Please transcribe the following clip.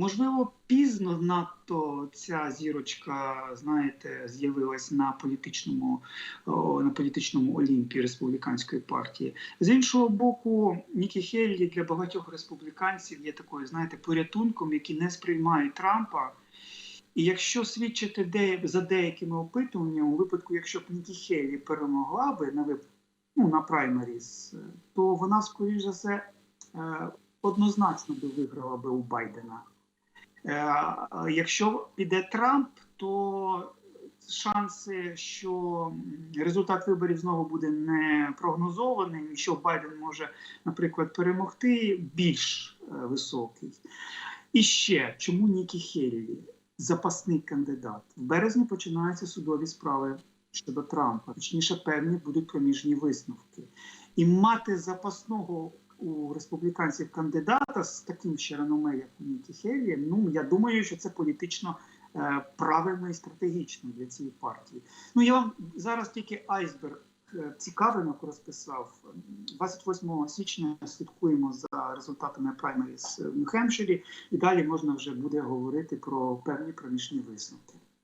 можливо, пізно надто ця зірочка, знаєте, з'явилась на політичному на політичному олімпі республіканської партії. З іншого боку, Нікі Хеллі для багатьох республіканців є такою, знаєте, порятунком, які не сприймають Трампа. І якщо свідчити де, за деякими опитуваннями, у випадку, якщо б Нікі Хеллі перемогла би на вип... ну, на праймеріс, то вона, скоріш за все, е, однозначно би виграла би у Байдена. Е, Якщо піде Трамп, то шанси, що результат виборів знову буде не прогнозований, і що Байден може, наприклад, перемогти, більш е, високий. І ще чому Нікі Хеллі, запасний кандидат? В березні починаються судові справи щодо Трампа. Точніше, певні будуть проміжні висновки. І мати запасного у республіканців кандидата з таким ще реноме, як Нікі Хеллі, ну я думаю, що це політично е, правильно і стратегічно для цієї партії. Ну я вам зараз тільки айсберг е, цікавинок розписав. 28 січня слідкуємо за результатами праймеріс в Нью-Хемпширі, і далі можна вже буде говорити про певні проміжні висновки.